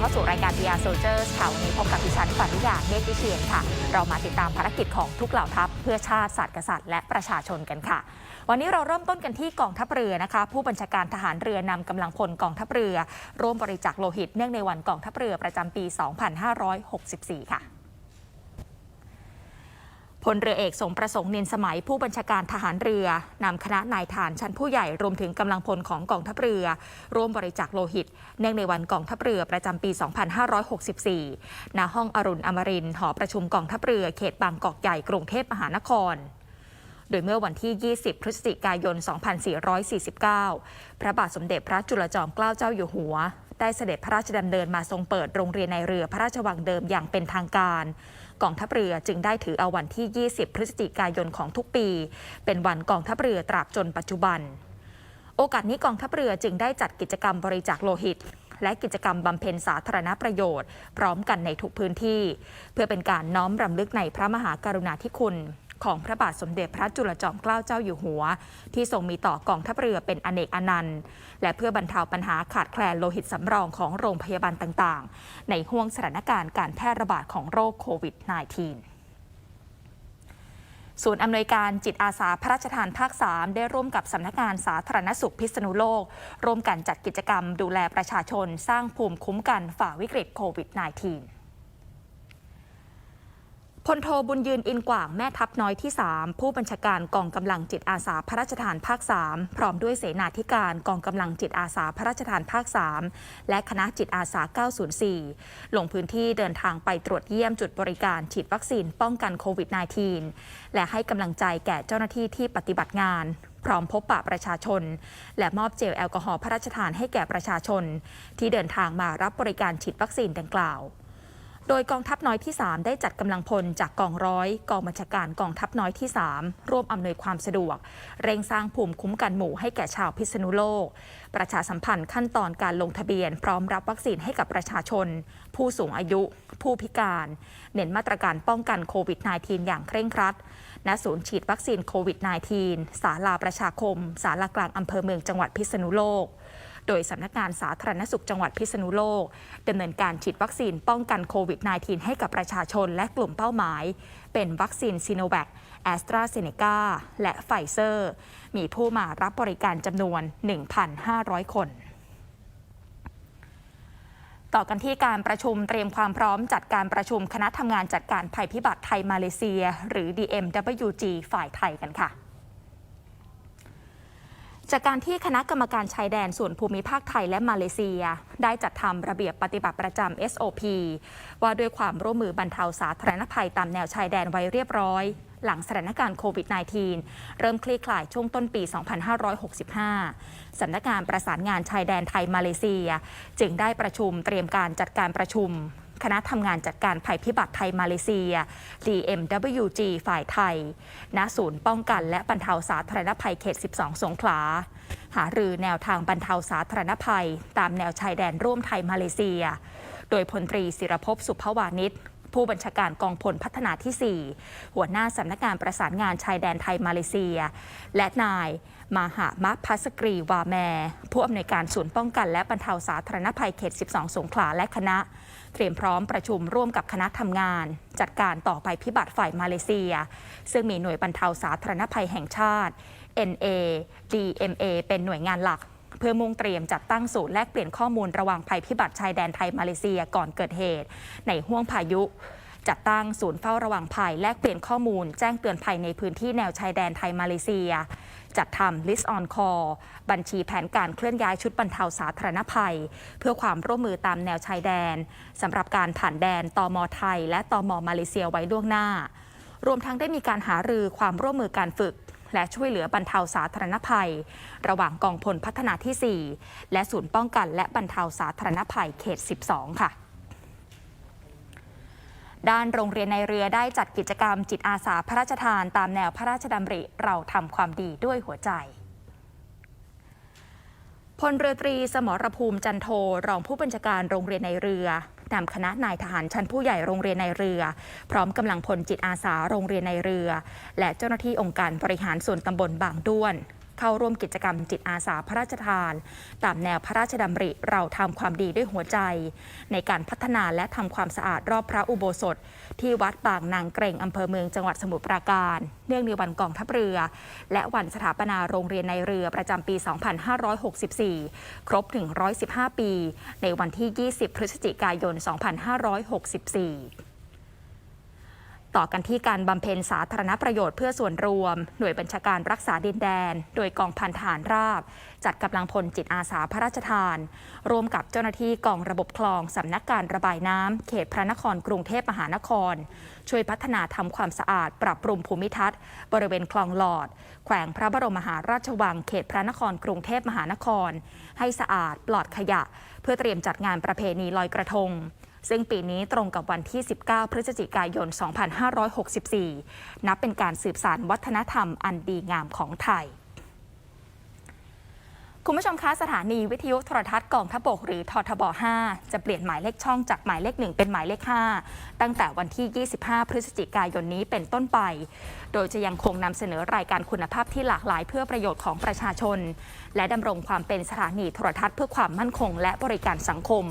เข้าสู่รายการ VR Soldiers ค่ะวันนี้พบกับดิฉันปริยาเมฆวิเชียนค่ะ เรามาติดตามภารกิจของทุกเหล่าทัพ เพื่อชาติศาสตร์กษัตริย์และประชาชนกันค่ะ วันนี้เราเริ่มต้นกันที่กองทัพเรือนะคะ ผู้บัญชาการทหารเรือนำกำลังพลกองทัพเรือ ร่วมบริจาคโลหิตเนื่องในวันกองทัพเรือประจำปี 2564 ค่ะ พลเรือเอกสมประสงค์นินสมัยผู้บัญชาการทหารเรือนำคณะนายทหารชั้นผู้ใหญ่รวมถึงกำลังพลของกองทัพเรือ ร่วมบริจาคโลหิต เนื่องในวันกองทัพเรือประจำปี 2564 ณ ห้องอรุณอมรินทร์หอประชุมกองทัพเรือเขตบางกอกใหญ่กรุงเทพมหานครโดยเมื่อวันที่ 20 พฤศจิกายน 2449 พระบาทสมเด็จพระจุลจอมเกล้าเจ้าอยู่หัว ได้เสด็จพระราชดำเนินมาทรงเปิดโรงเรียนในเรือพระราชวังเดิมอย่างเป็นทางการ กองทัพเรือจึงได้ถือเอาวันที่ 20 พฤศจิกายนของทุกปี เป็นวันกองทัพเรือตราบจนปัจจุบัน โอกาสนี้กองทัพเรือจึงได้จัดกิจกรรมบริจาคโลหิต และกิจกรรมบำเพ็ญสาธารณประโยชน์ พร้อมกันในทุกพื้นที่ เพื่อเป็นการน้อมรำลึกในพระมหากรุณาธิคุณ ของพระบาทสมเด็จพระจุลจอมเกล้าเจ้าอยู่หัว ที่ทรงมีต่อกองทัพเรือเป็นอเนกอนันต์ และเพื่อบรรเทาปัญหาขาดแคลนโลหิตสำรองของโรงพยาบาลต่างๆ ในห่วงสถานการณ์การแพร่ระบาดของโรคโควิด -19 ศูนย์อำนวยการจิตอาสาพระราชทานภาค 3 ได้ร่วมกับสำนักงานสาธารณสุขพิษณุโลก ร่วมกันจัดกิจกรรมดูแลประชาชนสร้างภูมิคุ้มกันฝ่าวิกฤตโควิด -19 พลโทบุญยืนอินกว่างแม่ทัพน้อยที่ 3 ผู้บัญชาการกองกำลังจิตอาสาพระราชทานภาค 3 พร้อมด้วยเสนาธิการกองกำลังจิตอาสาพระราชทานภาค 3 และคณะจิตอาสา 904 ลงพื้นที่เดินทางไปตรวจเยี่ยมจุดบริการฉีดวัคซีนป้องกันโควิด -19 และให้กำลังใจแก่เจ้าหน้าที่ที่ปฏิบัติงาน พร้อมพบปะประชาชน และมอบเจลแอลกอฮอล์พระราชทานให้แก่ประชาชน ที่เดินทางมารับบริการฉีดวัคซีนดังกล่าว โดยกองทัพน้อยที่ 3 ได้จัดกำลังพลจากกองร้อย กองบัญชาการกองทัพน้อยที่ 3 ร่วมอำนวยความสะดวก เร่งสร้างภูมิคุ้มกันหมู่ให้แก่ชาวพิษณุโลก ประชาสัมพันธ์ขั้นตอนการลงทะเบียน พร้อมรับวัคซีนให้กับประชาชน ผู้สูงอายุ ผู้พิการ เน้นมาตรการป้องกันโควิด -19 อย่างเคร่งครัดณศูนย์ฉีดวัคซีนโควิด -19 ศาลาประชาคมศาลากลางอำเภอเมืองจังหวัดพิษณุโลก โดยสำนักงานสาธารณสุขจังหวัดพิษณุโลกดำเนินการฉีดวัคซีนป้องกันโควิด -19 ให้กับประชาชนและกลุ่มเป้าหมาย เป็นวัคซีนซีโนแวคแอสตราเซเนกาและไฟเซอร์ มีผู้มารับบริการจำนวน 1,500 คนต่อกันที่การประชุมเตรียมความพร้อมจัดการประชุมคณะทำงานจัดการภัยพิบัติไทยมาเลเซีย หรือ DMWG ฝ่ายไทยกันค่ะ จากการที่คณะกรรมการชายแดนส่วนภูมิภาคไทยและมาเลเซีย ได้จัดทำระเบียบปฏิบัติประจำ SOP ว่าด้วยความร่วมมือบรรเทาสาธารณภัยตามแนวชายแดนไว้เรียบร้อย หลังสถานการณ์โควิด -19 เริ่มคลี่คลายช่วงต้นปี 2565 สำนักงานประสานงานชายแดนไทยมาเลเซีย จึงได้ประชุมเตรียมการจัดการประชุม คณะทำงานจัดการภัยพิบัติไทยมาเลเซีย DMWG ฝ่ายไทย ณ ศูนย์ป้องกันและบรรเทาสาธารณภัยเขต 12 สงขลา หารือแนวทางบรรเทาสาธารณภัย ตามแนวชายแดนร่วมไทยมาเลเซีย โดยพลตรีศิรภพสุภวานิชผู้บัญชาการกองพลพัฒนาที่ 4 หัวหน้าสำนักงานประสานงานชายแดนไทยมาเลเซีย และนาย มาหามะพัสกรีวาแม ผู้อำนวยการศูนย์ป้องกันและบรรเทาสาธารณภัยเขต 12 สงขลาและคณะ เตรียมพร้อมประชุมร่วมกับคณะทำงาน จัดการต่อไปพิบัติฝ่ายมาเลเซีย ซึ่งมีหน่วยบรรเทาสาธารณภัยแห่งชาติ NA DMA เป็นหน่วยงานหลัก เพื่อมุ่งเตรียมจัดตั้งศูนย์แลกเปลี่ยนข้อมูลระหว่างภัยพิบัติชายแดนไทยมาเลเซียก่อนเกิดเหตุ ในห่วงพายุจัดตั้งศูนย์เฝ้าระวังภัยแลกเปลี่ยนข้อมูล แจ้งเตือนภัยในพื้นที่แนวชายแดนไทยมาเลเซีย จัดทำ list on call บัญชีแผนการเคลื่อนย้ายชุดบรรเทาสาธารณภัย เพื่อความร่วมมือตามแนวชายแดนสำหรับการผ่านแดนตอมไทย และตอมมาเลเซียไว้ล่วงหน้า รวมทั้งได้มีการหารือความร่วมมือการฝึก และช่วยเหลือบรรเทาสาธารณภัย ระหว่างกองพลพัฒนาที่ 4 และศูนย์ป้องกันและบรรเทาสาธารณภัยเขต 12 ค่ะ ด้านโรงเรียนในเรือได้จัดกิจกรรมจิตอาสาพระราชทาน ตามแนวพระราชดำริเราทำความดีด้วยหัวใจพลเรือตรีสมรภูมิจันโทรองผู้บัญชาการโรงเรียนในเรือนำคณะนายทหารชั้นผู้ใหญ่โรงเรียนในเรือ พร้อมกำลังพลจิตอาสาโรงเรียนในเรือ และเจ้าหน้าที่องค์การบริหารส่วนตำบลบางด้วน เข้าร่วมกิจกรรมจิตอาสาพระราชทาน ตามแนวพระราชดำริเราทำความดีด้วยหัวใจ ในการพัฒนาและทำความสะอาดรอบพระอุโบสถ ที่วัดบางนางเกรงอำเภอเมืองจังหวัดสมุทรปราการ เนื่องในวันกองทัพเรือ และวันสถาปนาโรงเรียนในเรือประจำปี 2564 ครบ 115 ปี ในวันที่ 20 พฤศจิกายน 2564 ต่อกันที่การบำเพ็ญสาธารณประโยชน์เพื่อส่วนรวม หน่วยบัญชาการรักษาดินแดน โดยกองพันทหารราบ จัดกำลังพลจิตอาสาพระราชทาน ร่วมกับเจ้าหน้าที่กองระบบคลองสำนักการระบายน้ำเขตพระนครกรุงเทพมหานคร ช่วยพัฒนาทำความสะอาด ปรับปรุงภูมิทัศน์ บริเวณคลองหลอด แขวงพระบรมมหาราชวังเขตพระนครกรุงเทพมหานคร ให้สะอาดปลอดขยะ เพื่อเตรียมจัดงานประเพณีลอยกระทง ซึ่งปีนี้ตรงกับวันที่ 19 พฤศจิกายน 2564 นับเป็นการสืบสานวัฒนธรรมอันดีงามของไทยคุณผู้ชมคะสถานีวิทยุโทรทัศน์กองทัพบกหรือททบ 5 จะเปลี่ยนหมายเลขช่องจากหมายเลข 1 เป็นหมายเลข 5 ตั้งแต่วันที่ 25 พฤศจิกายนนี้เป็นต้นไป โดยจะยังคงนำเสนอรายการคุณภาพที่หลากหลายเพื่อประโยชน์ของประชาชน และดำรงความเป็นสถานีโทรทัศน์เพื่อความมั่นคงและบริการสังคม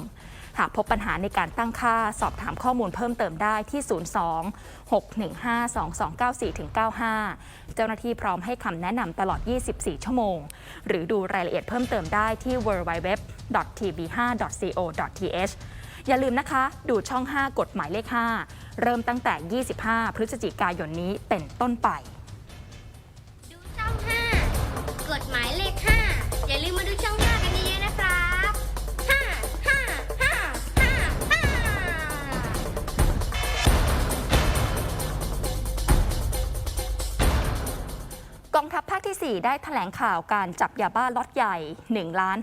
หากพบปัญหาในการตั้งค่าสอบถามข้อมูลเพิ่มเติมได้ที่ 02 615 2294 95 เจ้าหน้าที่พร้อมให้คำแนะนำตลอด 24 ชั่วโมง หรือดูรายละเอียดเพิ่มเติมได้ที่ www.tv5.co.th อย่าลืมนะคะ ดูช่อง 5 กฎหมายเลข 5 เริ่มตั้งแต่ 25 พฤศจิกายนนี้เป็นต้นไป ดูช่อง 5 กฎหมาย กองทัพภาคที่ 4 ได้แถลงข่าวการจับยาบ้าล็อตใหญ่ 1 ล้าน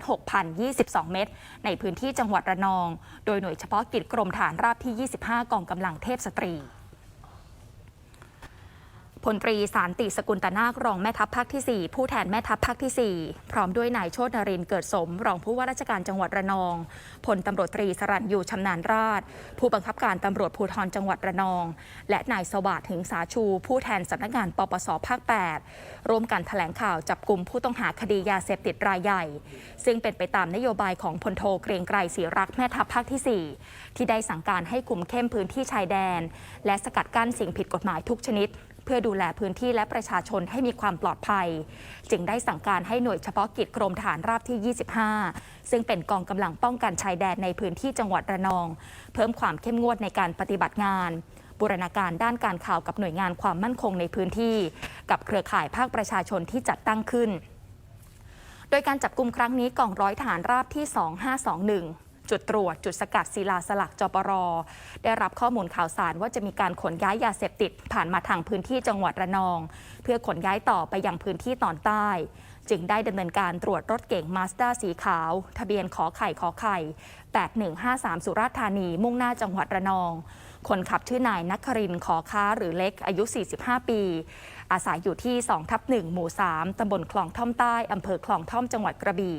6,022 เม็ดในพื้นที่จังหวัดระนอง โดยหน่วยเฉพาะกิจกรมฐานราบที่ 25 กองกำลังเทพสตรี พลตรีสารติสกุลตนาครองแม่ทัพภาคที่ 4 ผู้แทนแม่ทัพภาคที่ 4 พร้อมด้วยนายโชตนรินเกิดสม รองผู้ว่าราชการจังหวัดระนองพลตำรวจตรีสรัญยูชำนาญราช ผู้บังคับการตำรวจภูธรจังหวัดระนอง และนายสวัสดิ์หึงสาชู ผู้แทนสำนักงานปปสภาค 8 ร่วมกันแถลงข่าวจับกลุ่มผู้ต้องหาคดียาเสพติดรายใหญ่ ซึ่งเป็นไปตามนโยบายของพลโทเกรียงไกรศรีรักษ์แม่ทัพภาคที่ 4 ที่ได้สั่งการให้คุมเข้มพื้นที่ชายแดน และสกัดกั้นสิ่งผิดกฎหมายทุกชนิด เพื่อดูแลพื้นที่และประชาชนให้มีความปลอดภัย จึงได้สั่งการให้หน่วยเฉพาะกิจกรมฐานราบที่ 25 ซึ่งเป็นกองกำลังป้องกันชายแดนในพื้นที่จังหวัดระนอง เพิ่มความเข้มงวดในการปฏิบัติงานบูรณาการด้านการข่าวกับหน่วยงานความมั่นคงในพื้นที่ กับเครือข่ายภาคประชาชนที่จัดตั้งขึ้น โดยการจับกลุ่มครั้งนี้กองร้อยฐานราบที่ 2521 จุดตรวจ จุดสกัดศิลาสลักจปรได้รับข้อมูลข่าวสารว่าจะมีการขนย้ายยาเสพติดผ่านมาทางพื้นที่จังหวัดระนอง เพื่อขนย้ายต่อไปยังพื้นที่ตอนใต้ จึงได้ดำเนินการตรวจรถเก๋งมาสด้าสีขาว ทะเบียนขอไข่ขอไข่ 8153 สุราษฎร์ธานี มุ่งหน้าจังหวัดระนอง คนขับชื่อนายนักครินขอค้าหรือเล็กอายุ 45 ปี อาศัยอยู่ที่ 2 ทับ 1 หมู่ 3 ตำบลคลองท่อมใต้ อำเภอคลองท่อมจังหวัดกระบี่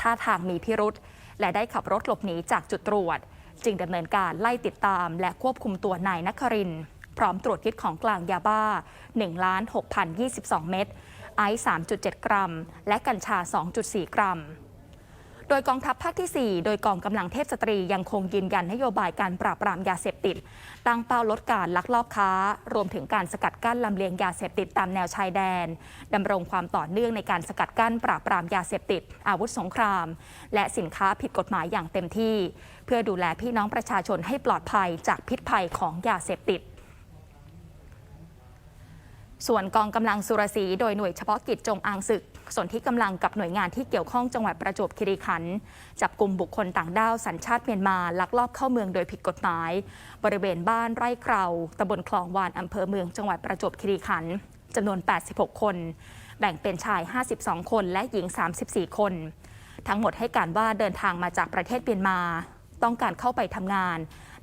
ท่าทางมีพิรุษ และได้ขับรถหลบหนีจากจุดตรวจ จึงดำเนินการไล่ติดตาม และควบคุมตัวนายนัครินพร้อมตรวจยึดของกลางยาบ้า1ล้าน6,022 เม็ดไอซ์3.7 กรัม และกัญชา 2.4 กรัม โดยกองทัพภาคที่ 4 โดยกองกำลังเทพสตรียังคงยืนยันนโยบายการปราบปรามยาเสพติด ตั้งเป้าลดการลักลอบค้า รวมถึงการสกัดกั้นลำเลียงยาเสพติดตามแนวชายแดนดำรงความต่อเนื่องในการสกัดกั้นปราบปรามยาเสพติด อาวุธสงคราม และสินค้าผิดกฎหมายอย่างเต็มที่ เพื่อดูแลพี่น้องประชาชนให้ปลอดภัยจากพิษภัยของยาเสพติด ส่วนกองกำลังสุรศรีโดยหน่วยเฉพาะกิจจงอางศึก ส่วนที่กำลังกับหน่วยงานที่เกี่ยวข้องจังหวัดประจวบคีรีขันธ์จับกลุ่มบุคคลต่างด้าวสัญชาติเมียนมาลักลอบเข้าเมืองโดยผิดกฎหมาย บริเวณบ้านไร่เกราตำบลคลองวานอำเภอเมืองจังหวัดประจวบคีรีขันธ์จำนวน 86 คน แบ่งเป็นชาย 52 คนและหญิง 34 คน ทั้งหมดให้การว่าเดินทางมาจากประเทศเมียนมา ต้องการเข้าไปทำงาน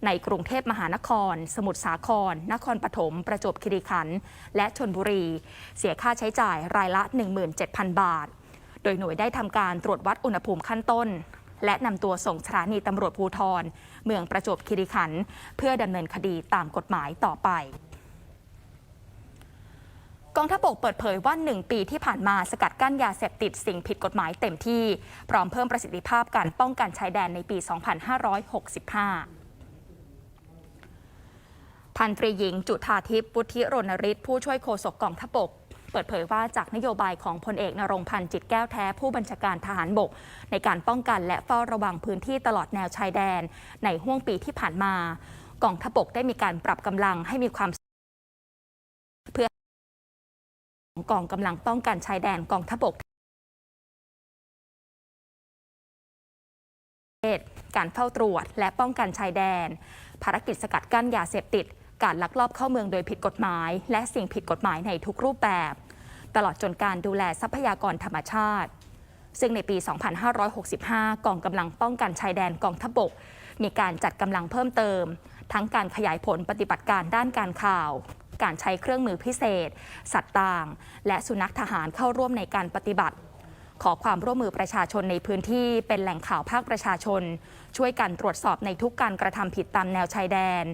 ในกรุงเทพมหานคร สมุทรสาคร นครปฐม ประจวบคีรีขันธ์ และชนบุรี เสียค่าใช้จ่ายรายละ 17,000 บาท โดยหน่วยได้ทำการตรวจวัดอุณหภูมิขั้นต้น และนำตัวส่งสถานีตำรวจภูธรเมืองประจวบคีรีขันธ์เพื่อดำเนินคดีตามกฎหมายต่อไปกองทัพบกเปิดเผยว่า 1 ปีที่ผ่านมาสกัดกั้นยาเสพติดสิ่งผิดกฎหมายเต็มที่ พร้อมเพิ่มประสิทธิภาพการป้องกันชายแดนในปี 2565 พันตรีหญิงจุธาทิพย์วุฒิรณฤทธิ์ผู้ช่วยโฆษกกองทัพบกเปิดเผยว่าจากนโยบายของพลเอกนรงพันธ์จิตแก้วแท้ผู้บัญชาการทหารบก ในการป้องกันและเฝ้าระวังพื้นที่ตลอดแนวชายแดน ในห่วงปีที่ผ่านมากองทัพบกได้มีการปรับกำลังให้มีความเพื่อกองกำลังป้องกันชายแดนกองทัพบกการเฝ้าตรวจและป้องกันชายแดน ภารกิจสกัดกั้นยาเสพติด การลักลอบเข้าเมืองโดยผิดกฎหมาย และสิ่งผิดกฎหมายในทุกรูปแบบ ตลอดจนการดูแลทรัพยากรธรรมชาติ ซึ่งในปี 2565 กองกำลังป้องกันชายแดนกองทัพบก มีการจัดกำลังเพิ่มเติม ทั้งการขยายผลปฏิบัติการด้านการข่าว การใช้เครื่องมือพิเศษ สัตว์ต่าง และสุนัขทหารเข้าร่วมในการปฏิบัติขอความร่วมมือประชาชนในพื้นที่เป็นแหล่งข่าวภาคประชาชน ช่วยกันตรวจสอบในทุกการกระทำผิดตามแนวชายแดน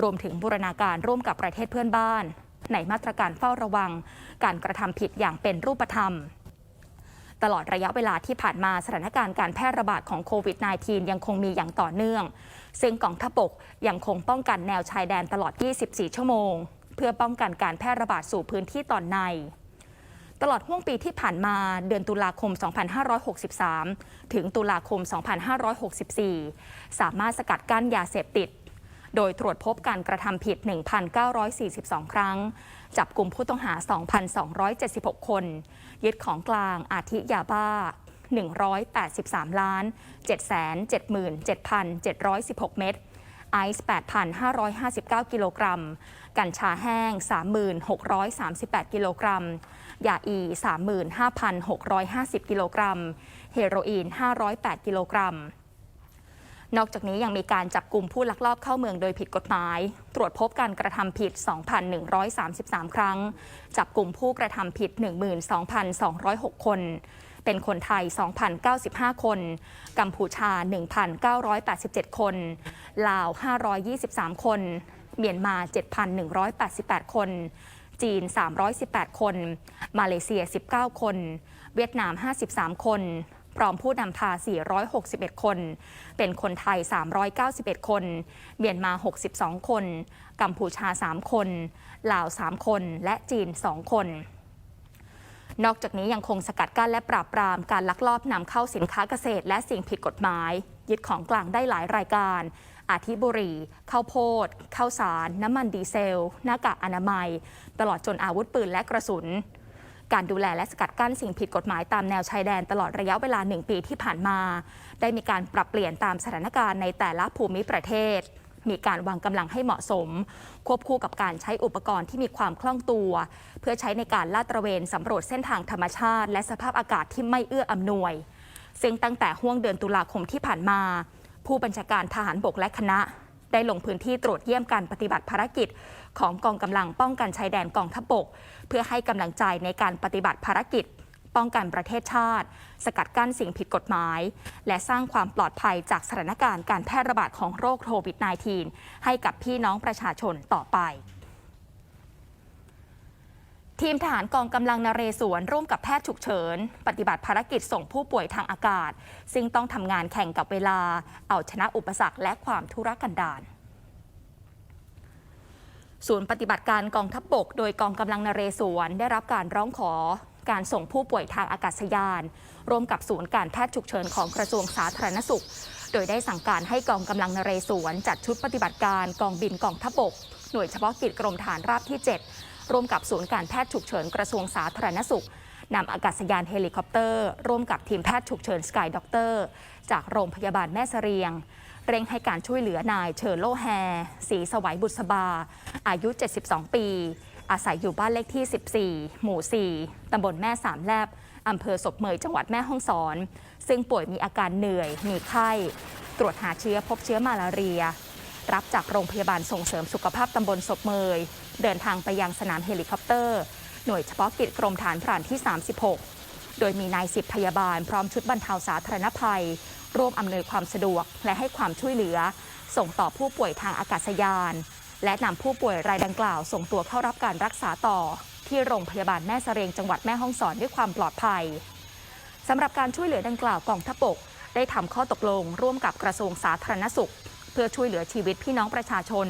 รวมถึงบูรณาการร่วมกับประเทศเพื่อนบ้าน ในมาตรการเฝ้าระวัง การกระทำผิดอย่างเป็นรูปธรรม ตลอดระยะเวลาที่ผ่านมาสถานการณ์การแพร่ระบาดของโควิด -19 ยังคงมีอย่างต่อเนื่อง ซึ่งกองทัพบกยังคงป้องกันแนวชายแดนตลอด 24 ชั่วโมง เพื่อป้องกันการแพร่ระบาดสู่พื้นที่ตอนในตลอดห่วงปีที่ผ่านมาเดือนตุลาคม 2563 ถึงตุลาคม 2564 สามารถสกัดกั้นยาเสพติด โดยตรวจพบการกระทำผิด 1,942 ครั้ง จับกลุ่มผู้ต้องหา 2,276 คน ยึดของกลางอาทิยาบ้า 183 ล้าน777,716 เม็ดไอซ์8,559 กิโลกรัม กัญชาแห้ง 3,638 กิโลกรัม ยาอี 35,650 กิโลกรัม เฮโรอีน 508 กิโลกรัม นอกจากนี้ยังมีการจับกลุ่มผู้ลักลอบเข้าเมืองโดยผิดกฎหมาย ตรวจพบการกระทำผิด 2,133 ครั้ง จับกลุ่มผู้กระทำผิด 12,206 คน เป็นคนไทย 2,095 คน กัมพูชา 1,987 คน ลาว 523 คน เมียนมา 7,188 คน จีน 318 คน มาเลเซีย 19 คน เวียดนาม 53 คน พร้อมผู้นำพา 461 คน เป็นคนไทย 391 คนเมียนมา 62 คน กัมพูชา 3 คน ลาว 3 คน และจีน 2 คนนอกจากนี้ยังคงสกัดกั้นและปราบปรามการลักลอบนำเข้าสินค้าเกษตร และสิ่งผิดกฎหมาย ยึดของกลางได้หลายรายการ อาทิบุหรี่ข้าวโพดข้าวสาร น้ำมันดีเซล หน้ากากอนามัย ตลอดจนอาวุธปืนและกระสุน การดูแลและสกัดกั้นสิ่งผิดกฎหมายตามแนวชายแดนตลอดระยะเวลาหนึ่งปีที่ผ่านมา ได้มีการปรับเปลี่ยนตามสถานการณ์ในแต่ละภูมิประเทศ มีการวางกำลังให้เหมาะสม ควบคู่กับการใช้อุปกรณ์ที่มีความคล่องตัว เพื่อใช้ในการลาดตระเวนสำรวจเส้นทางธรรมชาติ และสภาพอากาศที่ไม่เอื้ออำนวย ซึ่งตั้งแต่ห่วงเดือนตุลาคมที่ผ่านมา ผู้บัญชาการทหารบกและคณะ ได้ลงพื้นที่ตรวจเยี่ยมการปฏิบัติภารกิจ ของกองกำลังป้องกันชายแดนกองทัพบก เพื่อให้กำลังใจในการปฏิบัติภารกิจ ป้องกันประเทศชาติ สกัดกั้นสิ่งผิดกฎหมาย และสร้างความปลอดภัยจากสถานการณ์การแพร่ระบาดของโรคโควิด -19 ให้กับพี่น้องประชาชนต่อไป ทีมทหารกองกำลังนเรศวรร่วมกับแพทย์ฉุกเฉิน ปฏิบัติภารกิจส่งผู้ป่วยทางอากาศ ซึ่งต้องทำงานแข่งกับเวลา เอาชนะอุปสรรคและความทุรกันดารศูนย์ปฏิบัติการกองทัพบบก โดยกองกำลังนเรศวรได้รับการร้องขอการส่งผู้ป่วยทางอากาศยาน ร่วมกับศูนย์การแพทย์ฉุกเฉินของกระทรวงสาธารณสุข โดยได้สั่งการให้กองกำลังนเรศวรจัดชุดปฏิบัติการกองบินกองทัพบบก หน่วยเฉพาะกิจกรมฐานราบที่ 7 ร่วมกับศูนย์การแพทย์ฉุกเฉินกระทรวงสาธารณสุขนำอากาศยานเฮลิคอปเตอร์ ร่วมกับทีมแพทย์ฉุกเฉินสกายด็อกเตอร์จากโรงพยาบาลแม่เสรียง เร่งให้การช่วยเหลือนายเชอร์โลแฮศรีสวัยบุษบา อายุ 72 ปี อาศัยอยู่บ้านเลขที่ 14 หมู่ 4 ตำบลแม่สามแลบอำเภอศพเมยจังหวัดแม่ฮ่องสอน ซึ่งป่วยมีอาการเหนื่อย มีไข้ ตรวจหาเชื้อพบเชื้อมาลาเรีย รับจากโรงพยาบาลส่งเสริมสุขภาพตำบลศพเมย เดินทางไปยังสนามเฮลิคอปเตอร์ หน่วยเฉพาะกิจกรมฐานพรานที่ 36 โดยมีนายสิบพยาบาลพร้อมชุดบรรเทาสาธารณภัย ร่วมอำนวยความสะดวกและให้ความช่วยเหลือ ส่งต่อผู้ป่วยทางอากาศยาน และนำผู้ป่วยรายดังกล่าว ส่งตัวเข้ารับการรักษาต่อ ที่โรงพยาบาลแม่เสรียงจังหวัดแม่ฮ่องสอนด้วยความปลอดภัยสำหรับการช่วยเหลือดังกล่าวกองทัพบกได้ทำข้อตกลงร่วมกับกระทรวงสาธารณสุข เพื่อช่วยเหลือชีวิตพี่น้องประชาชน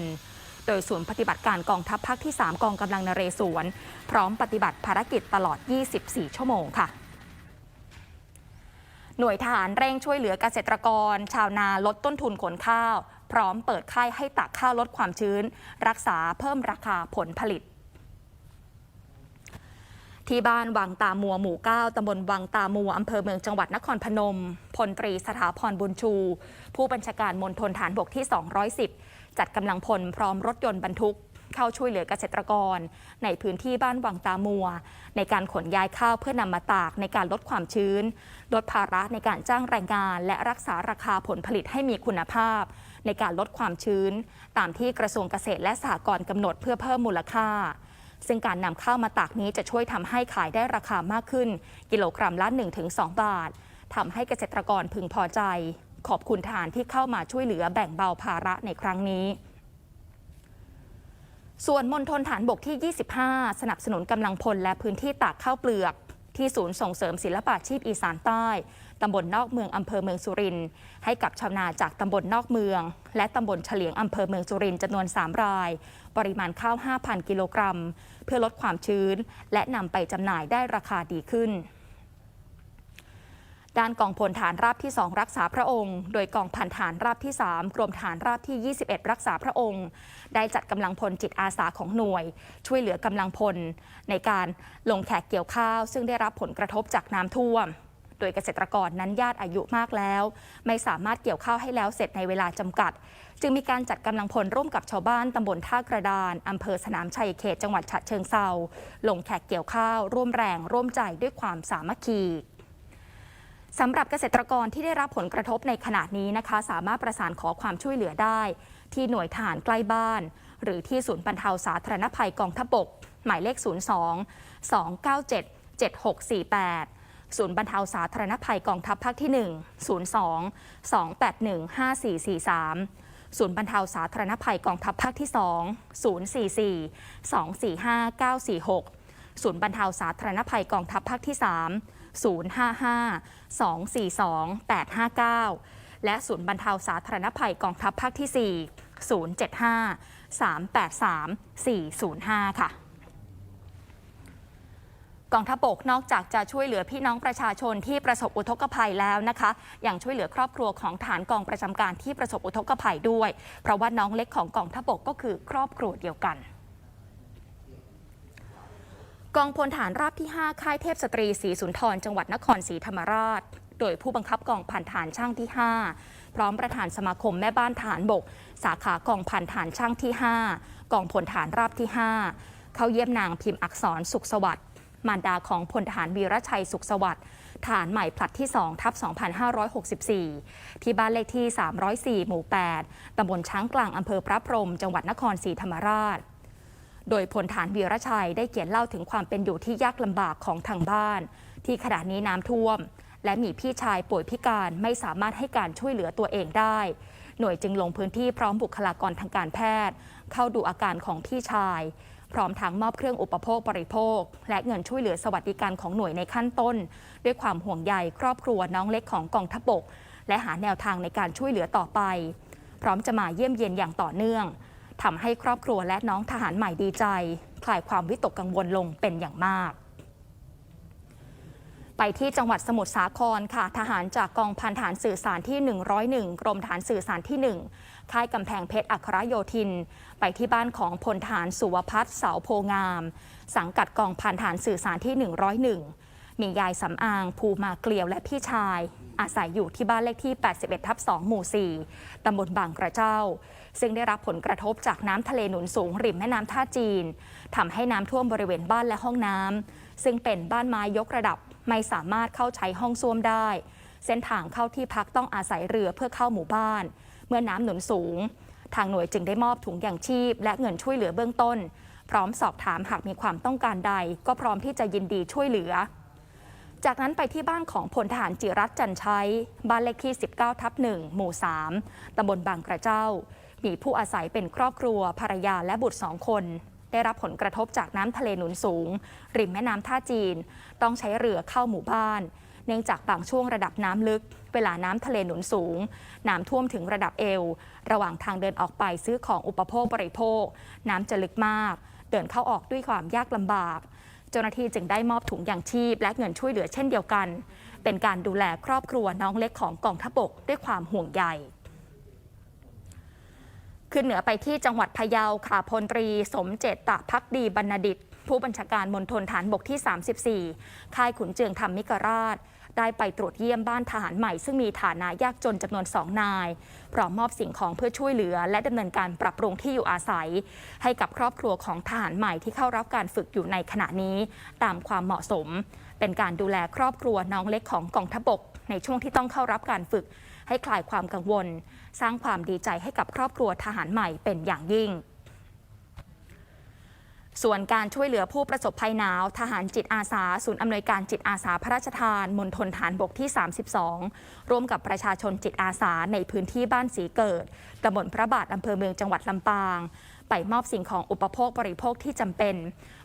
โดยศูนย์ปฏิบัติการกองทัพภาคที่ 3 กองกำลังนเรศวร พร้อมปฏิบัติภารกิจตลอด 24 ชั่วโมงค่ะหน่วยทหารเร่งช่วยเหลือเกษตรกร ชาวนาลดต้นทุนขนข้าว พร้อมเปิดค่ายให้ตักข้าวลดความชื้น รักษาเพิ่มราคาผลผลิต ที่บ้านวังตามัวหมู่9ตำบลวังตามัวอำเภอเมืองจังหวัดนครพนม พลตรีสถาพรบุญชู ผู้บัญชาการมณฑลฐานบกที่ 210 จัดกำลังพลพร้อมรถยนต์บรรทุก เข้าช่วยเหลือเกษตรกร ในพื้นที่บ้านวังตามัว ในการขนย้ายข้าวเพื่อนำมาตากในการลดความชื้น ลดภาระในการจ้างแรงงาน และรักษาราคาผลผลิตให้มีคุณภาพ ในการลดความชื้น ตามที่กระทรวงเกษตรและสหกรณ์กำหนดเพื่อเพิ่มมูลค่า ซึ่งการนำข้าวมาตากนี้จะช่วยทำให้ขายได้ราคามากขึ้น กิโลกรัมละ 1-2 บาททำให้เกษตรกรพึงพอใจ ขอบคุณทารที่เข้ามาช่วยเหลือแบ่งเบาภาระในครั้งนี้ส่วนมณฑลฐานบกที่ 25 สนับสนุนกำลังพลและพื้นที่ตากข้าวเปลือก ที่ศูนย์ส่งเสริมศิลปาชีพอีสานใต้ ตำบลนอกเมืองอำเภอเมืองสุรินทร์ให้กับชาวนาจากตำบลนอกเมือง และตำบลเฉลียงอำเภอเมืองสุรินทร์จำนวน 3 ราย ปริมาณข้าว 5,000 กิโลกรัม เพื่อลดความชื้น และนำไปจำหน่ายได้ราคาดีขึ้นด้านกองพลฐานราบที่ 2 รักษาพระองค์ โดยกองพันฐานราบที่ 3 กรมฐานราบที่ 21 รักษาพระองค์ ได้จัดกำลังพลจิตอาสาของหน่วย ช่วยเหลือกำลังพล ในการลงแขกเกี่ยวข้าว ซึ่งได้รับผลกระทบจากน้ำท่วม โดยเกษตรกรนั้นญาติอายุมากแล้ว ไม่สามารถเกี่ยวข้าวให้แล้วเสร็จในเวลาจำกัด จึงมีการจัดกำลังพลร่วมกับชาวบ้านตำบลท่ากระดานอำเภอสนามชัยเขตจังหวัดฉะเชิงเซาลงแขกเกี่ยวข้าว ร่วมแรงร่วมใจด้วยความสามัคคีสำหรับเกษตรกรที่ได้รับผลกระทบในขณะนี้นะคะ สามารถประสานขอความช่วยเหลือได้ ที่หน่วยทหารใกล้บ้าน หรือที่ศูนย์บรรเทาสาธารณภัยกองทัพบก หมายเลข 02 297 7648 ศูนย์บรรเทาสาธารณภัยกองทัพภาคที่ 1 02 281 5443 ศูนย์บรรเทาสาธารณภัยกองทัพภาคที่ 2 044 245 946 ศูนย์บรรเทาสาธารณภัยกองทัพภาคที่ 3 055 242 859 และศูนย์บรรเทาสาธารณภัยกองทัพภาคที่ 4 075 383 405 ค่ะ กองทัพบกนอกจากจะช่วยเหลือพี่น้องประชาชนที่ประสบอุทกภัยแล้วนะคะ ยังช่วยเหลือครอบครัวของฐานกองประจำการที่ประสบอุทกภัยด้วย เพราะว่าน้องเล็กของกองทัพบกก็คือครอบครัวเดียวกันกองพลฐานราบที่ 5 ค่ายเทพสตรีศรีสุนทร จังหวัดนครศรีธรรมราช โดยผู้บังคับกองพันฐานช่างที่ 5 พร้อมประธานสมาคมแม่บ้านฐานบก สาขากองพันฐานช่างที่ 5 กองพลฐานราบที่ 5 เข้าเยี่ยมนางพิมพ์อักษรสุขสวัสดิ์ มารดาของพลทหารวีรชัยสุขสวัสดิ์ฐานใหม่ผลัดที่ 2 ทับ 2564 ที่บ้านเลขที่ 304 หมู่ 8ตำบลช้างกลางอำเภอพระพรหมจังหวัดนครศรีธรรมราช โดยพลฐานวีรชัยได้เขียนเล่าถึงความเป็นอยู่ที่ยากลำบากของทางบ้าน ที่ขณะนี้น้ำท่วม และมีพี่ชายป่วยพิการไม่สามารถให้การช่วยเหลือตัวเองได้ หน่วยจึงลงพื้นที่พร้อมบุคลากรทางการแพทย์ เข้าดูอาการของพี่ชาย พร้อมทั้งมอบเครื่องอุปโภคบริโภค และเงินช่วยเหลือสวัสดิการของหน่วยในขั้นต้น ด้วยความห่วงใยครอบครัวน้องเล็กของกองทัพบก และหาแนวทางในการช่วยเหลือต่อไป พร้อมจะมาเยี่ยมเยียนอย่างต่อเนื่องทำให้ครอบครัวและน้องทหารใหม่ดีใจ คลายความวิตกกังวลลงเป็นอย่างมากไปที่จังหวัดสมุทรสาครค่ะ ทหารจากกองพันฐานสื่อสารที่ 101 กรมฐานสื่อสารที่ 1 ค่ายกำแพงเพชรอัครโยธิน ไปที่บ้านของพลฐานสุวพัฒน์เสาโพงาม สังกัดกองพันฐานสื่อสารที่ 101 มียายสำอางภูมาเกลียวและพี่ชาย อาศัยอยู่ที่บ้านเลขที่ 81 ทับ 2 หมู่ 4 ตำบลบางกระเจ้า ซึ่งได้รับผลกระทบจากน้ำทะเลหนุนสูงริมแม่น้ำท่าจีนทำให้น้ำท่วมบริเวณบ้านและห้องน้ำซึ่งเป็นบ้านไม้ยกระดับไม่สามารถเข้าใช้ห้องส้วมได้ เส้นทางเข้าที่พักต้องอาศัยเรือเพื่อเข้าหมู่บ้าน เมื่อน้ำหนุนสูง ทางหน่วยจึงได้มอบถุงยางชีพ และเงินช่วยเหลือเบื้องต้น พร้อมสอบถามหากมีความต้องการใด ก็พร้อมที่จะยินดีช่วยเหลือ จากนั้นไปที่บ้านของพลทหารจิรัตจันชัยบ้านเลขที่ 19ทับ1หมู่ 3ตำบลบางกระเจ้า มีผู้อาศัยเป็นครอบครัวภรรยาและบุตรสองคนได้รับผลกระทบจากน้ำทะเลหนุนสูง ริมแม่น้ำท่าจีน ต้องใช้เรือเข้าหมู่บ้าน เนื่องจากบางช่วงระดับน้ำลึก เวลาน้ำทะเลหนุนสูง น้ำท่วมถึงระดับเอว ระหว่างทางเดินออกไปซื้อของอุปโภคบริโภค น้ำจะลึกมาก เดินเข้าออกด้วยความยากลำบากเจ้าหน้าที่จึงได้มอบถุงยางชีพและเงินช่วยเหลือเช่นเดียวกัน เป็นการดูแลครอบครัวน้องเล็กของกองทัพบกด้วยความห่วงใย ขึ้นเหนือไปที่จังหวัดพะเยาค่ะพลตรี สมเจตตะพักดีบรรณดิต ผู้บัญชาการมณฑลฐานบกที่ 34 ค่ายขุนเจืองธรรมมิกราช ได้ไปตรวจเยี่ยมบ้านทหารใหม่ ซึ่งมีฐานะยากจนจำนวนสองนาย พร้อมมอบสิ่งของเพื่อช่วยเหลือ และดำเนินการปรับปรุงที่อยู่อาศัย ให้กับครอบครัวของทหารใหม่ที่เข้ารับการฝึกอยู่ในขณะนี้ ตามความเหมาะสม เป็นการดูแลครอบครัวน้องเล็กของกองทัพบก ในช่วงที่ต้องเข้ารับการฝึก ให้คลายความกังวล สร้างความดีใจให้กับครอบครัวทหารใหม่เป็นอย่างยิ่ง ส่วนการช่วยเหลือผู้ประสบภัยหนาว ทหารจิตอาสา ศูนย์อำนวยการจิตอาสาพระราชทานมณฑลฐานบกที่ 32 ร่วมกับประชาชนจิตอาสาในพื้นที่บ้านสีเกิดตำบลพระบาทอำเภอเมืองจังหวัดลำปาง ไปมอบสิ่งของอุปโภคบริโภคที่จำเป็น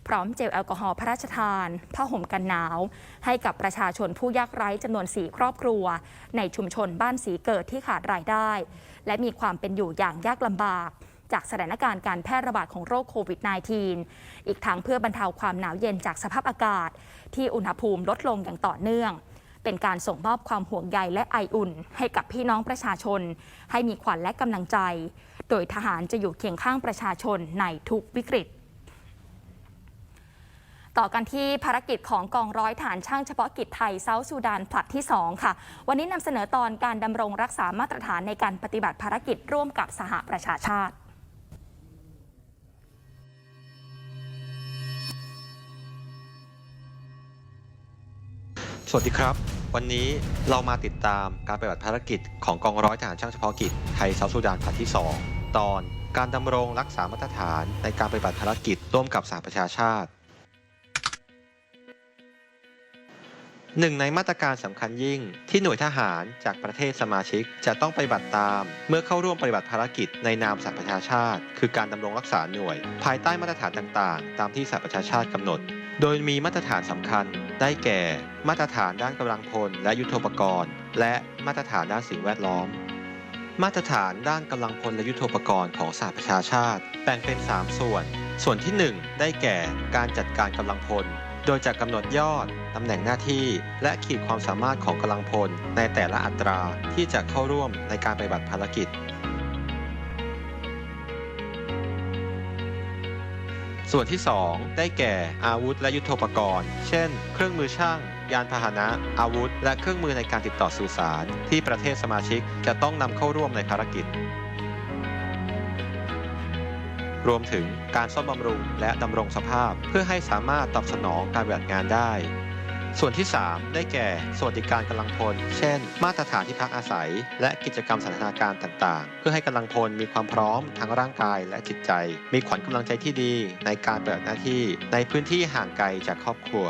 พร้อมเจลแอลกอฮอล์พระราชทานผ้าห่มกันหนาว ให้กับประชาชนผู้ยากไร้จำนวน4ครอบครัว ในชุมชนบ้านสีเกิดที่ขาดรายได้ และมีความเป็นอยู่อย่างยากลำบาก จากสถานการณ์การแพร่ระบาดของโรคโควิด -19 อีกทั้งเพื่อบรรเทาความหนาวเย็นจากสภาพอากาศ ที่อุณหภูมิลดลงอย่างต่อเนื่อง เป็นการส่งมอบความห่วงใยและไออุ่น ให้กับพี่น้องประชาชน ให้มีขวัญและกำลังใจ โดยทหารจะอยู่เคียงข้างประชาชนในทุกวิกฤตต่อกันที่ภารกิจของกองร้อยฐานช่างเฉพาะกิจไทยเซาท์ซูดานผลัดที่ 2 ค่ะ วันนี้นำเสนอตอนการดำรงรักษามาตรฐานในการปฏิบัติภารกิจร่วมกับสหประชาชาติ สวัสดีครับ วันนี้เรามาติดตามการปฏิบัติภารกิจของกองร้อยทหารช่างเฉพาะกิจไทยเซาท์ซูดานผลัดที่ 2 ตอนการดำรงรักษามาตรฐานในการปฏิบัติภารกิจร่วมกับสหประชาชาติหนึ่งในมาตรการสำคัญยิ่งที่หน่วยทหารจากประเทศสมาชิกจะต้องปฏิบัติตาม เมื่อเข้าร่วมปฏิบัติภารกิจในนามสหประชาชาติ คือการดำรงรักษาหน่วย ภายใต้มาตรฐานต่างๆ ตามที่สหประชาชาติกำหนด โดยมีมาตรฐานสำคัญได้แก่ มาตรฐานด้านกำลังพลและยุทโธปกรณ์ และมาตรฐานด้านสิ่งแวดล้อม มาตรฐานด้านกำลังพลและยุทโธปกรณ์ของสหประชาชาติแบ่งเป็น 3 ส่วน ส่วนที่ 1 ได้แก่การจัดการกำลังพล โดยจะกำหนดยอดตำแหน่งหน้าที่ และขีดความสามารถของกำลังพลในแต่ละอัตราที่จะเข้าร่วมในการปฏิบัติภารกิจ ส่วนที่ 2 ได้แก่อาวุธและยุทโธปกรณ์ เช่น เครื่องมือช่าง ยานพาหนะ อาวุธ และเครื่องมือในการติดต่อสื่อสาร ที่ประเทศสมาชิกจะต้องนำเข้าร่วมในภารกิจ รวมถึงการซ่อมบำรุงและดำรงสภาพ เพื่อให้สามารถตอบสนองการปฏิบัติงานได้ ส่วนที่ 3 ได้แก่สวัสดิการกำลังพล เช่น มาตรฐานที่พักอาศัย และกิจกรรมสันทนาการต่าง ๆ เพื่อให้กำลังพลมีความพร้อมทั้งร่างกายและจิตใจ มีขวัญกำลังใจที่ดีในการปฏิบัติหน้าที่ในพื้นที่ห่างไกลจากครอบครัว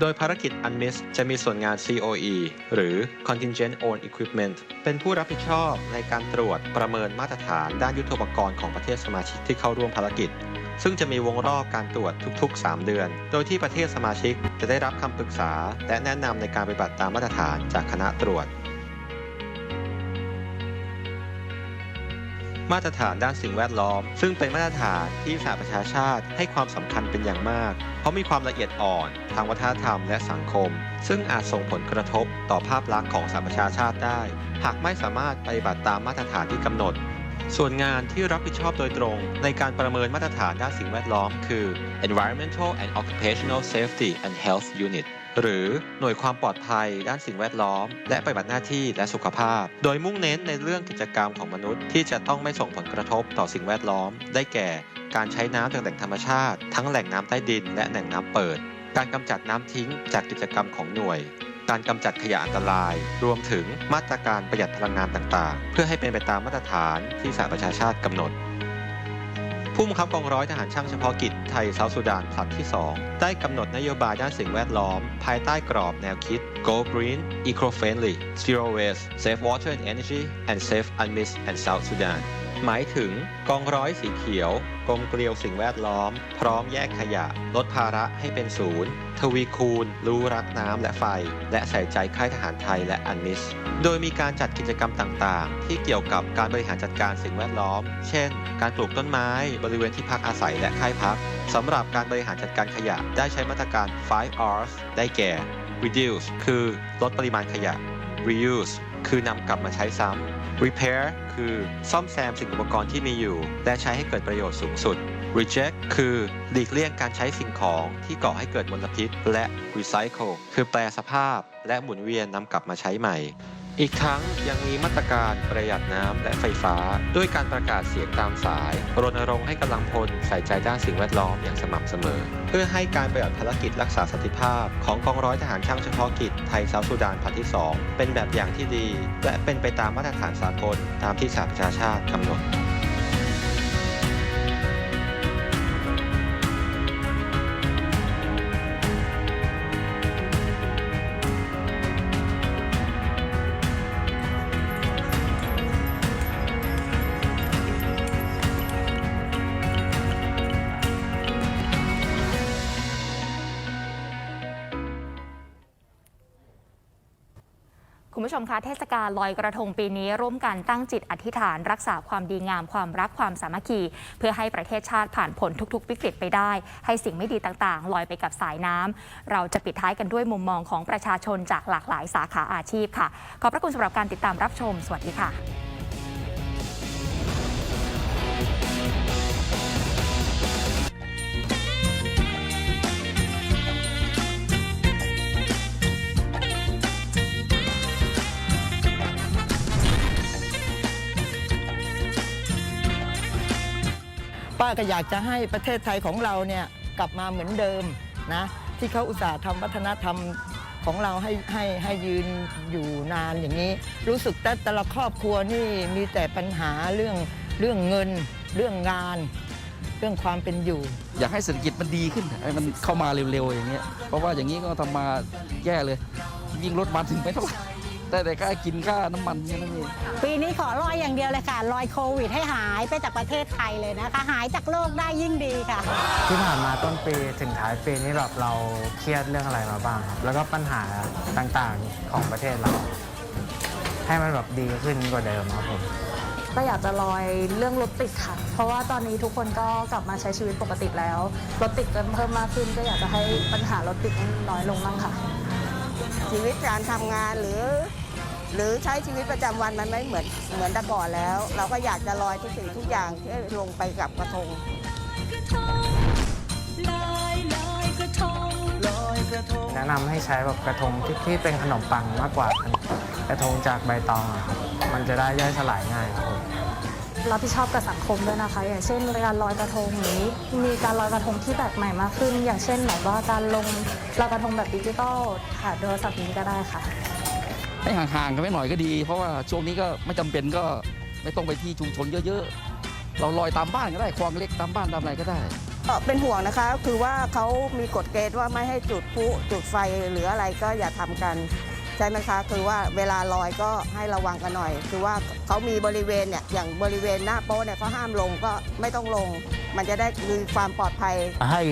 โดยภารกิจ UNMISS จะมีส่วนงาน COE หรือ Contingent Owned Equipment เป็นผู้รับผิดชอบในการตรวจประเมินมาตรฐานด้านยุทโธปกรณ์ของประเทศสมาชิกที่เข้าร่วมภารกิจ ซึ่งจะมีวงรอบการตรวจทุก ๆ 3 เดือน โดยที่ประเทศสมาชิกจะได้รับคำปรึกษา และแนะนำในการปฏิบัติตามมาตรฐานจากคณะตรวจ มาตรฐานด้านสิ่งแวดล้อม ซึ่งเป็นมาตรฐานที่สหประชาชาติให้ความสำคัญเป็นอย่างมาก เพราะมีความละเอียดอ่อน ทางวัฒนธรรมและสังคม ซึ่งอาจส่งผลกระทบต่อภาพลักษณ์ของสหประชาชาติได้ หากไม่สามารถปฏิบัติตามมาตรฐานที่กำหนด ส่วนงานที่รับผิดชอบโดยตรงในการประเมินมาตรฐานด้านสิ่งแวดล้อมคือ Environmental and Occupational Safety and Health Unit หรือหน่วยความปลอดภัยด้านสิ่งแวดล้อม และปฏิบัติหน้าที่และสุขภาพ โดยมุ่งเน้นในเรื่องกิจกรรมของมนุษย์ ที่จะต้องไม่ส่งผลกระทบต่อสิ่งแวดล้อม ได้แก่ การใช้น้ำจากแหล่งธรรมชาติ ทั้งแหล่งน้ำใต้ดินและแหล่งน้ำเปิด การกำจัดน้ำทิ้งจากกิจกรรมของหน่วย การกำจัดขยะอันตราย รวมถึงมาตรการประหยัดพลังงานต่างๆ เพื่อให้เป็นไปตามมาตรฐานที่สหประชาชาติกำหนดผู้บังคับกองร้อยทหารช่างเฉพาะกิจไทยเซาท์ซูดานผลัดที่ 2 ได้กำหนดนโยบายด้านสิ่งแวดล้อม ภายใต้กรอบแนวคิด Go Green Eco Friendly Zero Waste Save Water and Energy and Save UNMISS and South Sudan หมายถึงกองร้อยสีเขียว กลมเกลียวสิ่งแวดล้อม พร้อมแยกขยะ ลดภาระให้เป็นศูนย์ ทวีคูณ รู้รักน้ำและไฟ และใส่ใจค่ายทหารไทยและอันนิส โดยมีการจัดกิจกรรมต่างๆ ที่เกี่ยวกับการบริหารจัดการสิ่งแวดล้อม เช่น การปลูกต้นไม้ บริเวณที่พักอาศัยและค่ายพักสำหรับการบริหารจัดการขยะได้ใช้มาตรการ 5 R's ได้แก่ reduce คือลดปริมาณขยะ reuse คือนำกลับมาใช้ซ้ำ repair คือซ่อมแซมสิ่งอุปกรณ์ที่มีอยู่ และใช้ให้เกิดประโยชน์สูงสุด reject คือหลีกเลี่ยงการใช้สิ่งของที่ก่อให้เกิดมลพิษ และ recycle คือแปลสภาพ และหมุนเวียนนำกลับมาใช้ใหม่ อีกทั้งยังมีมาตรการประหยัดน้ำและไฟฟ้า ด้วยการประกาศเสียงตามสาย รณรงค์ให้กำลังพลใส่ใจด้านสิ่งแวดล้อมอย่างสม่ำเสมอ เพื่อให้การปฏิบัติภารกิจรักษาสันติภาพ ของกองร้อยทหารช่างเฉพาะกิจไทยเซาท์ซูดานผลันที่ 2 เป็นแบบอย่างที่ดี และเป็นไปตามมาตรฐานสากลตามที่สหประชาชาติกำหนด เทศกาลลอยกระทงปีนี้ร่วมกันตั้งจิตอธิษฐาน รักษาความดีงามความรักความสามัคคี เพื่อให้ประเทศชาติผ่านผลทุกๆ วิกฤตไปได้ ให้สิ่งไม่ดีต่างๆ ลอยไปกับสายน้ำเราจะปิดท้ายกันด้วยมุมมองของประชาชนจากหลากหลายสาขาอาชีพค่ะ ขอบพระคุณสำหรับการติดตามรับชม สวัสดีค่ะ ป้าก็อยากจะให้ประเทศไทยของเราเนี่ยกลับมาเหมือนเดิมนะที่เขาอุตส่าห์ทำวัฒนธรรมของเราให้ให้ให้ยืนอยู่นานอย่างนี้ รู้สึกแต่แต่ละครอบครัวนี่มีแต่ปัญหาเรื่องเรื่องเงิน เรื่องงาน เรื่องความเป็นอยู่ อยากให้เศรษฐกิจมันดีขึ้นให้มันเข้ามาเร็วๆอย่างเงี้ยเพราะว่าอย่างนี้ก็ทำมาแย่เลย ยิ่งรถมาถึงไม่เท่าไหร่ แต่แต่ค่ากินค่าน้ำมันแค่นั้นเองปีนี้ขอลอยอย่างเดียวเลยค่ะลอยโควิดให้หายไปจากประเทศไทยเลยนะคะ หายจากโลกได้ยิ่งดีค่ะ ที่ผ่านมาต้นปีถึงท้ายปีนี้แบบเราเครียดเรื่องอะไรมาบ้างครับแล้วก็ปัญหาต่างๆของประเทศเรา ให้มันแบบดีขึ้นกว่าเดิมครับผมก็อยากจะลอยเรื่องรถติดค่ะ เพราะว่าตอนนี้ทุกคนก็กลับมาใช้ชีวิตปกติแล้ว รถติดก็เพิ่มมากขึ้นก็อยากจะให้ปัญหารถติดน้อยลงบ้างค่ะ ชีวิตการทำงานหรือ หรือใช้ชีวิตประจำวันมันไม่เหมือนเหมือนแต่ก่อนแล้ว เราก็อยากจะลอยทุกสิ่งทุกอย่างที่ลงไปกับกระทงแนะนำให้ใช้แบบกระทงที่ที่เป็นขนมปังมากกว่า กระทงจากใบตองอะครับมันจะได้ย่อยสลายง่ายครับผม รับผิดชอบกับสังคมด้วยนะคะ อย่างเช่นการลอยกระทงหรือมีการลอยกระทงที่แปลกใหม่มากขึ้น อย่างเช่นแบบว่าการลงลอยกระทงแบบดิจิตอลค่ะโดยสับนี้ก็ได้ค่ะให้ห่างๆกันไม่หน่อยก็ดี เพราะว่าช่วงนี้ก็ไม่จำเป็นก็ไม่ต้องไปที่ชุมชนเยอะๆ เราลอยตามบ้านก็ได้คลองเล็กตามบ้านตามอะไรก็ได้ก็เป็นห่วงนะคะ คือว่าเขามีกฎเกณฑ์ว่าไม่ให้จุดพลุจุดไฟหรืออะไรก็อย่าทำกัน ใช่ไหมคะ คือว่าเวลาลอยก็ให้ระวังกันหน่อย คือว่าเขามีบริเวณเนี่ยอย่างบริเวณหน้าโป๊ะเนี่ยเขาห้ามลงก็ไม่ต้องลง มันจะได้มีความปลอดภัย ให้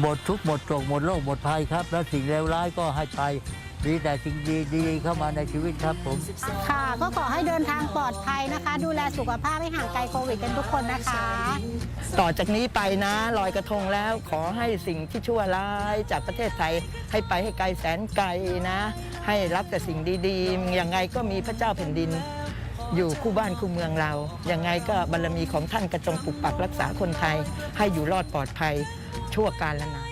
หมดทุกข์หมดโศกหมดโรคหมดภัยครับ แล้วสิ่งเลวร้ายก็ให้ไป มีแต่สิ่งดีๆเข้ามาในชีวิตครับผม ค่ะ ก็ขอให้เดินทางปลอดภัยนะคะ ดูแลสุขภาพให้ห่างไกลโควิดกันทุกคนนะคะ ต่อจากนี้ไปนะลอยกระทงแล้วขอให้สิ่งที่ชั่วร้ายจากประเทศไทยให้ไปให้ไกลแสนไกลนะ ให้รับแต่สิ่งดีๆยังไงก็มีพระเจ้าแผ่นดิน อยู่คู่บ้านคู่เมืองเรายังไงก็บารมีของท่านกระจงปกปักรักษาคนไทย ให้อยู่รอดปลอดภัยชั่วกาลนาน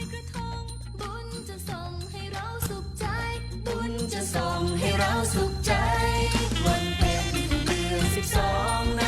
จะส่องให้เราสุขใจ วันเป็นเดือนสิบสองนะ